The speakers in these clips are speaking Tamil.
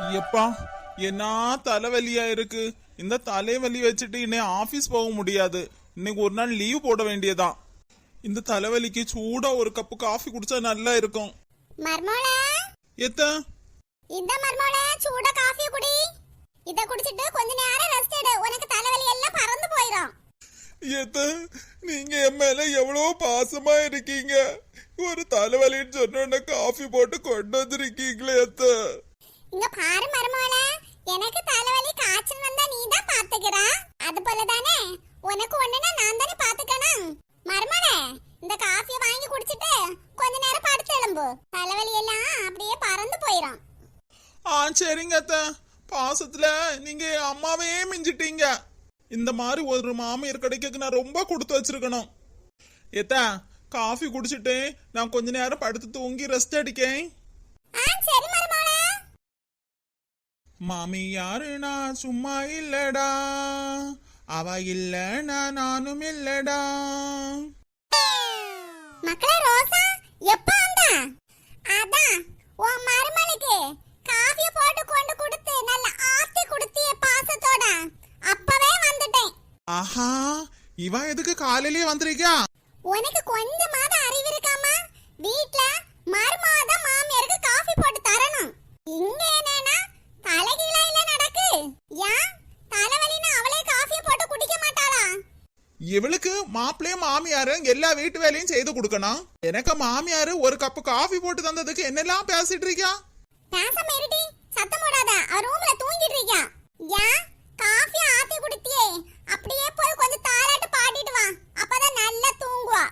எப்பா என்ன தலைவலியா இருக்கு? இந்த தலைவலி வச்சுட்டு இன்னை ஆபீஸ் போக முடியாது. இன்னைக்கு ஒரு நாள் லீவ் போட வேண்டியதான் இந்த தலைவலிக்கு சூடா ஒரு கப்பு காஃபி குடிச்சா நல்லா இருக்கும். மர்மோள? எத்த? இந்த மர்மோள சூட காஃபி குடி. இத குடிச்சிட்டு கொஞ்ச நேரம் ரெஸ்ட் எடு. உனக்கு தலைவலி எல்லாம் பறந்து போயிடும் எத்த நீங்க என் மேல எவ்வளவு பாசமா இருக்கீங்க? ஒரு தலைவலின்னு சொன்ன காஃபி போட்டு கொண்டு வந்திருக்கீங்களே எத்த. இங்க பாரு மர்மோள எனக்கு தலைவலி காய்ச்சல் வந்தா நீ தான் பாத்துக்கிறா அது போல தானே உனக்கு ஒண்ணுனா நான் தானே பாத்துக்கணும் மர்மோள இந்த காஃபிய வாங்கி குடிச்சிட்டு கொஞ்ச நேரம் படுத்து எழும்பு. தலைவலி எல்லாம் அப்படியே பறந்து போயிடும் ஆ சரிங்க அத்த. பாசத்துல நீங்க அம்மாவே மிஞ்சிட்டீங்க. இந்த மாதிரி ஒரு மாமியார் கிடைக்க நான் ரொம்ப கொடுத்து வச்சிருக்கணும். ஏத்தா காஃபி குடிச்சிட்டு நான் கொஞ்ச நேரம் படுத்து தூங்கி ரெஸ்ட் அடிக்கேன். ஆ சரி மர்மோள மாமி யாரு? நான் சும்மா இல்லடா. அவ இல்லனா நானும் இல்லடா. மக்களே ரோசா எப்ப வந்த? அதான் உன் மருமலுக்கு காஃபிய போட்டு கொண்டு கொடுத்து நல்ல ஆத்தி கொடுத்திய பாசத்தோட அப்பவே வந்துட்டேன். ஆஹா இவ எதுக்கு காலையிலேயே வந்திருக்கா உனக்கு கொஞ்சமாவது அறிவு இருக்காமா? வீட்ல மருமாத மாமியாருக்கு காஃபி போட்டு தரணும் இங்க என்னன்னா தலைகீழா இல்ல நடக்கு ஏன் தலைவலின்னு அவளே காஃபிய போட்டு குடிக்க மாட்டாளா இவளுக்கு மாப்பிள்ளையும் மாமியாரும் எல்லா வீட்டு வேலையும் செய்து கொடுக்கணும். எனக்கு மாமியாரு ஒரு கப்பு காஃபி போட்டு தந்ததுக்கு என்னெல்லாம் பேசிட்டு இருக்கா? பேசாம இருடி. சத்தம் போடாத. அவ ரூம்ல தூங்கிட்டு இருக்கா. ஏன் காஃபி ஆத்தி குடுத்தியே. அப்படியே போய் கொஞ்சம் தாலாட்டு பாடிட்டு வா. அப்பதான் நல்லா தூங்குவா.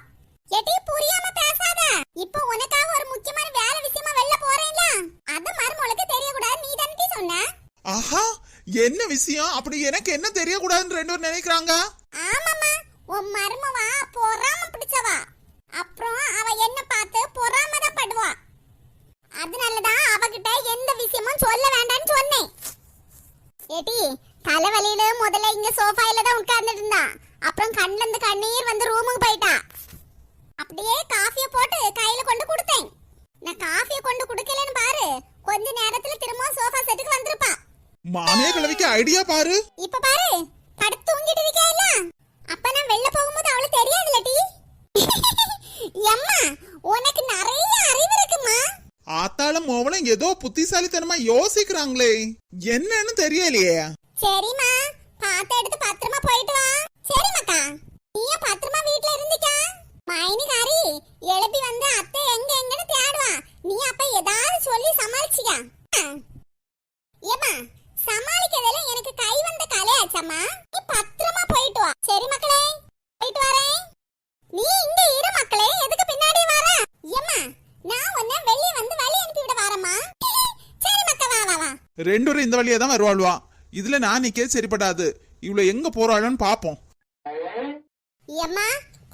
எடி புரியாம பேசாத. இப்போ உனக்காக ஒரு முக்கியமான வேலை விஷயமா வெளில போறேன்ல. அது மருமகளுக்கு தெரியக்கூடாது நீ தானே சொன்ன? ஆஹா என்ன விஷயம்? அப்படி எனக்கு என்ன தெரியக்கூடாதுன்னு ரெண்டு பேரும் நினைக்கிறாங்க? உன் மருமவா பொறாம பிடிச்சவா? அப்புறம் அவ என்ன பார்த்து பொறாம தான் படுவா அதனாலதான் அவகிட்ட எந்த விஷயமும் சொல்ல வேண்டாம்னு சொன்னேன். ஏடி தலைவலியில முதல்ல இங்க சோஃபாயில தான் உட்கார்ந்துட்டு இருந்தா. அப்புறம் கண்ணுல இருந்து கண்ணீர் வந்து ரூமுக்கு போயிட்டா. அப்படியே காஃபிய போட்டு கையில கொண்டு கொடுத்தேன். நான் காஃபிய கொண்டு கொடுக்கலன்னு பாரு. கொஞ்ச நேரத்துல திரும்ப சோஃபா செட்டுக்கு வந்திருப்பா. மாமியார் கிழவிக்கு ஐடியா பாரு. இப்ப பாரு படுத்து தூங்கிட்டு இருக்கியா வெளில போகும்போது அவளுக்கு தெரியாதுல டி? எம்மா உனக்கு நிறைய அறிவு இருக்குமா? ஆத்தாளும் மோவனும் ஏதோ புத்திசாலித்தனமா யோசிக்கிறாங்களே. என்னன்னு தெரியலையே. சரிம்மா பாத்து எடுத்து பத்திரமா போயிட்டு வா. சரி மக்கா நீயே பத்திரமா வீட்ல இருந்துக்கா மைனிகாரி எழுப்பி வந்து அத்தை எங்க எங்கன்னு தேடுவா நீ அப்ப ஏதாவது சொல்லி சமாளிச்சியா ஏமா சமாளிக்கிறதுல எனக்கு கை வந்த கலையாச்சம்மா நீ பத்திரமா போயிட்டு வா சரி மக்களே போயிட்டு வரேன் நீ இங்க இரு மக்களே எதுக்கு பின்னாடி வர ஏம்மா நான் உன்னை வெளிய வந்து வழி அனுப்பி விட வரமா சரி மக்கா வா ரெண்டு பேரும் இந்த வழியே தான் வருவாள்வா. இதுல நான் சரிப்படாது. இவ்வளவு எங்க போறாளன்னு பாப்போம். ஏம்மா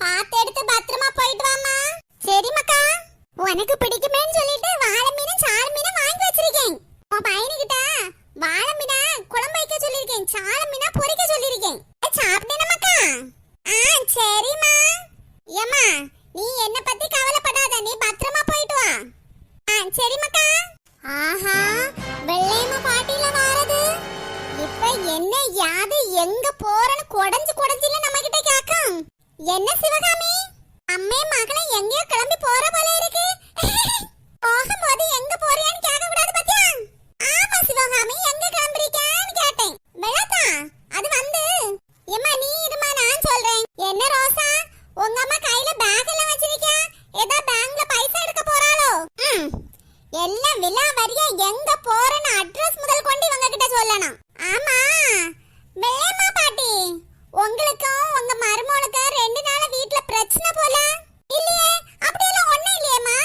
பாத்து எடுத்து பத்திரமா போயிட்டு வாமா சரி மக்கா உனக்கு பிடிக்குமேன்னு சொல்லிட்டு வாழை மீனும் சார் மீனும் வாங்கி வச்சிருக்கேன். எங்க போறன்னு குடஞ்சு குடஞ்சில நம்ம கிட்ட கேக்கும். என்ன சிவகாமி? அம்மே மகளும் எங்கேயோ கிளம்பி போற போல இருக்கு. போகும்போது எங்க போறியான்னு கேட்க கூடாது பத்தியா? ஆமா சிவகாமி எங்க கிளம்புறீங்கன்னு கேட்டேன். வெள்ளத்தா அது வந்து. எம்மா நீ இருமா நான் சொல்றேன். என்ன ரோசா உங்க அம்மா கையில பேக் எல்லாம் வச்சிருக்கியா ஏதோ பேங்க்ல பைசா எடுக்க போறாளோ ம் எல்லாம் விழா வரியா எங்க போறன்னு அட்ரஸ் முதல் கொண்டு இவங்க கிட்ட சொல்லணும் ஆமா வெள்ளையம்மா பாட்டி உங்களுக்கும் உங்க மருமகளுக்கும் ரெண்டு நாள் வீட்ல பிரச்சனை போல இல்லையே அப்படியெல்லாம் ஒண்ணும் இல்லையேம்மா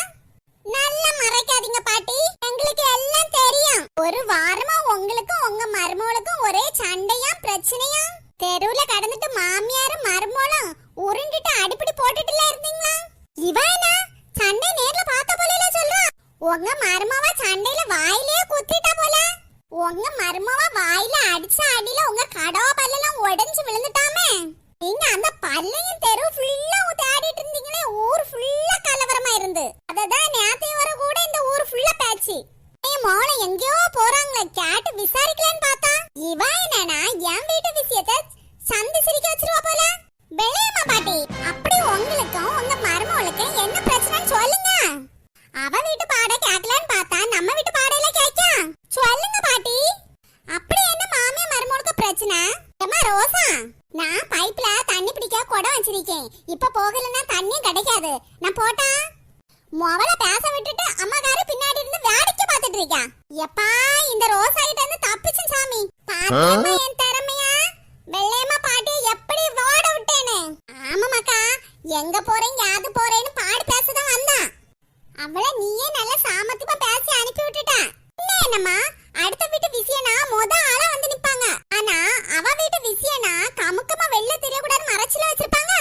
நல்லா மறைக்காதீங்க பாட்டி எங்களுக்கு எல்லாம் தெரியும் ஒரு வாரமா உங்களுக்கும் உங்க மருமகளுக்கும் ஒரே சண்டையா பிரச்சனையா தெருவுல கடந்துட்டு மாமியாரும் மருமகளும் உருண்டுட்டு அடிப்படி போட்டுட்டுல இருந்தீங்களா இவனா சண்டை நேர்ல பார்த்த போல சொல்றா உங்க மருமவ சண்டையில வாயிலே குத்திட்டா போல உங்க மருமவ வாயில அடிச்ச அடியில உங்க கடவ பல்லெல்லாம் உடைஞ்சு விழுந்துட்டாமே. நீங்க அந்த பல்லையும் தெரு ஃபுல்லா தேடிட்டு இருந்தீங்களே ஊர் ஃபுல்லா கலவரமா இருந்து. அததான் நேத்தையும் வர கூட இந்த ஊர் ஃபுல்லா பேச்சு. நீ மோளை எங்கேயோ போறாங்களே விசாரிக்கலான்னு பார்த்தா. இவ என்னன்னா என் வீட்டு விஷயத்த போகலன்னா கிடைக்காது. நான் போட்டா? மொவல பேச விட்டுட்டு அம்மாக்காரு பின்னாடி இருந்து வேடிக்கை பார்த்துட்டு இருக்கா. எப்பா இந்த ரோசா கிட்ட இருந்து தப்பிச்சு சாமி. பாத்தியம்மா என் திறமையா? வெள்ளையம்மா பாட்டி எப்படி ஓட விட்டேன்னு ஆமாமாக்கா எங்க போறேன் யாது போறேன்னு பாடி பேசதான் வந்தான். அவள நீயே நல்ல சாமர்த்தியமா பேசி அனுப்பி விட்டுட்டா. என்ன என்னம்மா அடுத்த வீட்டு விஷயனா முத ஆளா வந்து நிப்பாங்க ஆனா அவ வீட்டு விஷயனா கமுக்கமா வெளில தெரியக்கூடாது மறைச்சில வச்சிருப்பாங்க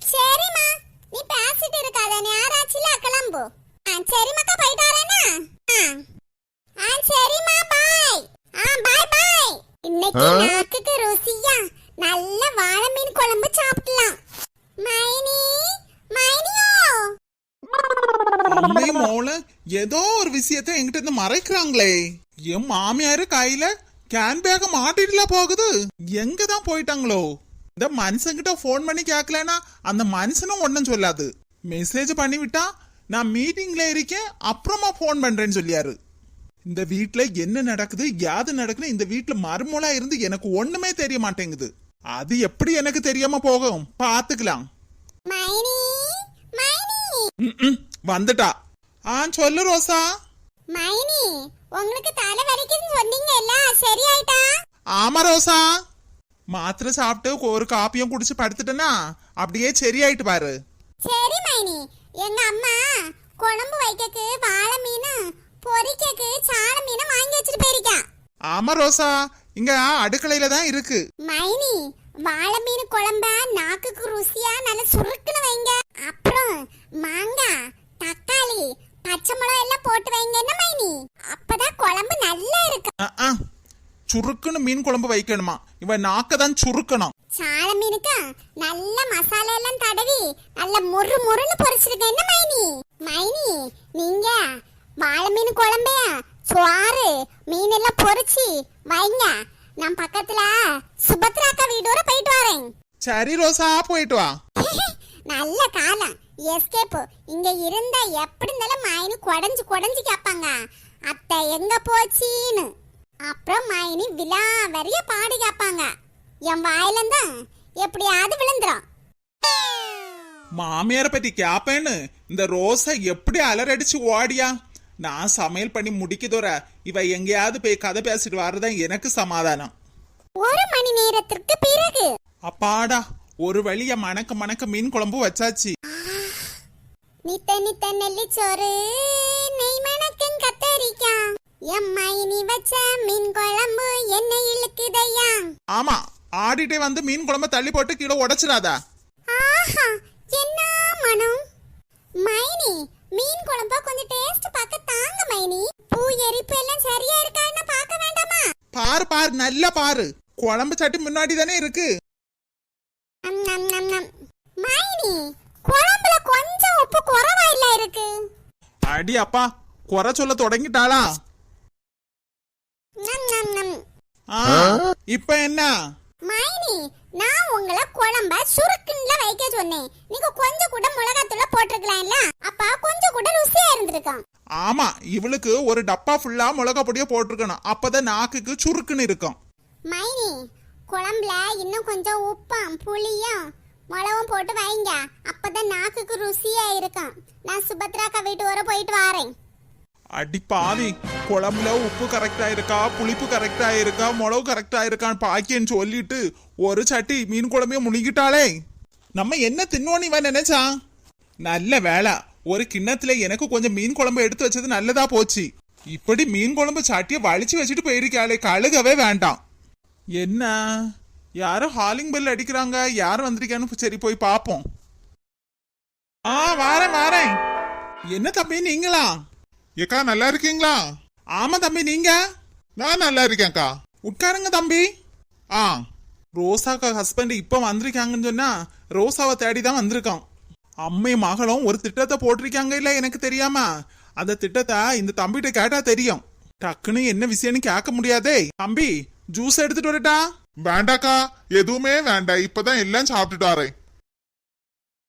சரிம்மா நீ பேசிட்டு இருக்காத நேராச்சுல கிளம்பு ஆ சரிம்மாக்கா போயிட்டு வரேனா ஆ ஆ சரிம்மா பாய் ஆ பாய் பாய் இன்னைக்கு நாக்குக்கு ருசியா நல்ல வாழை மீன் குழம்பு சாப்பிடலாம். மைனி மைனியோ. மோள ஏதோ ஒரு விஷயத்த என்கிட்ட இருந்து மறைக்கிறாங்களே. என் மாமியாரு கையில கேன் பேக மாட்டிட்டுல போகுது. எங்க தான் போயிட்டாங்களோ. இந்த மனுஷங்கிட்ட ஃபோன் பண்ணி கேட்கலனா அந்த மனுஷனும் ஒன்னும் சொல்லாது. மெசேஜ் பண்ணி விட்டா நான் மீட்டிங்ல இருக்கேன் அப்புறமா ஃபோன் பண்றேன்னு சொல்லியாரு. இந்த வீட்ல என்ன நடக்குது யாது நடக்குது இந்த வீட்ல மறுமூலா இருந்து எனக்கு ஒண்ணுமே தெரிய மாட்டேங்குது. அது எப்படி எனக்கு தெரியாம போகும்? பாத்துக்கலாம். வந்துட்டா. ஆ சொல்லு ரோசா. மைனி உங்களுக்கு தலை வலிக்குதுன்னு சொன்னீங்கல்ல சரியாயிட்டா? ஆமா ரோசா. மாத்திரை சாப்பிட்டு ஒரு காப்பியும் குடிச்சு படுத்துட்டேனா அப்படியே சரியாயிட்டு பாரு. சரி மைனி. எங்க அம்மா குழம்பு வைக்கக்கு வாழை மீன் பொரிக்கக்கு சாண மீனை வாங்கி வச்சுட்டு போயிருக்கா ஆமா ரோசா. இங்க அடுக்கலையில தான் இருக்கு. மைனி வாழை மீன் குழம்ப நாக்குக்கு ருசியா நல்ல சுருக்குன்னு வைங்க. அப்புறம் மாங்காய் தக்காளி பச்சை மிளகாய் எல்லாம் போட்டு வைங்க. என்ன மைனி? அப்பதான் குழம்பு நல்லா அஹ். சுருக்குன்னு மீன் குழம்பு வைக்கணுமா? இவன் நாக்க தான் சுருக்கணும். சால மீனுக்கு நல்ல மசாலா எல்லாம் தடவி நல்ல முறு முறுன்னு பொரிச்சிருக்கேன் என்ன மைனி? மைனி நீங்க வாழை மீன் குழம்பைய சுவாறு மீன் எல்லாம் பொரிச்சு வைங்க. நான் பக்கத்துல சுபத்ராக்கா வீடோட போயிட்டு வரேன். சரி ரோசா போயிட்டு வா. நல்ல காலம். எஸ்கேப் இங்க இருந்தா எப்படி இருந்தாலும் மைனி குடஞ்சு குடஞ்சு கேட்பாங்க அத்தை எங்க போச்சின்னு. அப்புறம் மைனி விழா வரிய பாடி கேட்பாங்க என் வாயில இருந்தா எப்படியாவது விழுந்துரும். மாமியார பத்தி கேப்பேன்னு. இந்த ரோசா எப்படி அலறடிச்சு ஓடியா? நான் சமையல் பண்ணி முடிக்கதோற. இவ எங்கேயாவது போய் கதை பேசிட்டு வரதான் எனக்கு சமாதானம். ஒரு மணி நேரத்திற்கு பிறகு. அப்பாடா ஒரு வழிய மணக்க மணக்க மீன் குழம்பு வச்சாச்சு. நித்த நித்த நெல்லிச்சோறு நெய் மணக்கும் கத்தரிக்கா என் மைனி வச்ச மீன் குழம்பு என்ன இழுக்குதையா? ஆமா ஆடிட்டே வந்து மீன் குழம்ப தள்ளி போட்டு கீழே உடைச்சிடாதா. ஆஹா என்ன மனம்? மைனி மீன் குழம்பா கொஞ்சம் டேஸ்ட் மைனி பூ எரிப்பு எல்லாம் சரியா இருக்கான்னு பார்க்க வேண்டாமா? பாரு பாரு நல்லா பாரு. குழம்பு சட்டி முன்னாடி தானே இருக்கு. நம், நம், நம், நம். மைனி குழம்புல கொஞ்சம் உப்பு குறைவா இல்ல இருக்கு? அடி அப்பா குறை சொல்ல தொடங்கிட்டாளா? நம், நம், நம். ஆ, இப்ப என்ன? மைனி நான் உங்களை குழம்ப சுருக்குன்ல வைக்க சொன்னேன். நீங்க கொஞ்சம் கூட மிளகாத்தூள போட்டிருக்கலாம்ல? அப்ப கொஞ்சம் கூட ருசியா இருந்திருக்கும் ஆமா இவளுக்கு ஒரு டப்பா ஃபுல்லா மிளகா பொடிய போட்டிருக்கணும். அப்பதான் நாக்குக்கு சுருக்குன்னு இருக்கும். மைனி குழம்புல இன்னும் கொஞ்சம் உப்பும் புளியும் மிளகும் போட்டு வைங்க. அப்பதான் நாக்குக்கு ருசியா இருக்கும். நான் சுபத்ராக்கா வீட்டு வர போயிட்டு வரேன். அடி பாவி குழம்புல உப்பு கரெக்டா இருக்கா புளிப்பு கரெக்டா இருக்கா மிளகு கரெக்டா இருக்கான்னு பாக்கின்னு சொல்லிட்டு ஒரு சட்டி மீன் குழம்பையும் முழுகிட்டாளே நம்ம என்ன தின்னோன்னு இவன் நினைச்சான்? நல்ல வேலை ஒரு கிண்ணத்துல எனக்கு கொஞ்சம் மீன் குழம்பு எடுத்து வச்சது நல்லதா போச்சு. இப்படி மீன் குழம்பு சட்டியை வலிச்சு வச்சுட்டு போயிருக்காளே கழுகவே வேண்டாம். என்ன? யாரும் ஹாலிங் பெல் அடிக்கிறாங்க? யார் வந்திருக்கான்னு சரி போய் பார்ப்போம் ஆ வாரேன் வாரேன். என்ன தம்பி நீங்களா? ஏக்கா நல்லா இருக்கீங்களா? ஆமா தம்பி நீங்க? நான் நல்லா இருக்கேன்க்கா உட்காருங்க தம்பி. ஆ. ரோசாக்கா ஹஸ்பண்ட் இப்போ வந்திருக்காங்கன்னு சொன்னா ரோசாவை தேடி தான் வந்திருக்கான். அம்மையும் மகளும் ஒரு திட்டத்தை போட்டிருக்காங்க இல்ல எனக்கு தெரியாம? அந்த திட்டத்தை இந்த தம்பிகிட்ட கேட்டா தெரியும். டக்குன்னு என்ன விஷயம்னு கேட்க முடியாதே. தம்பி ஜூஸ் எடுத்துட்டு வரட்டா? வேண்டாக்கா எதுவுமே வேண்டாம். இப்பதான் எல்லாம் சாப்பிட்டுட்டு வரேன்.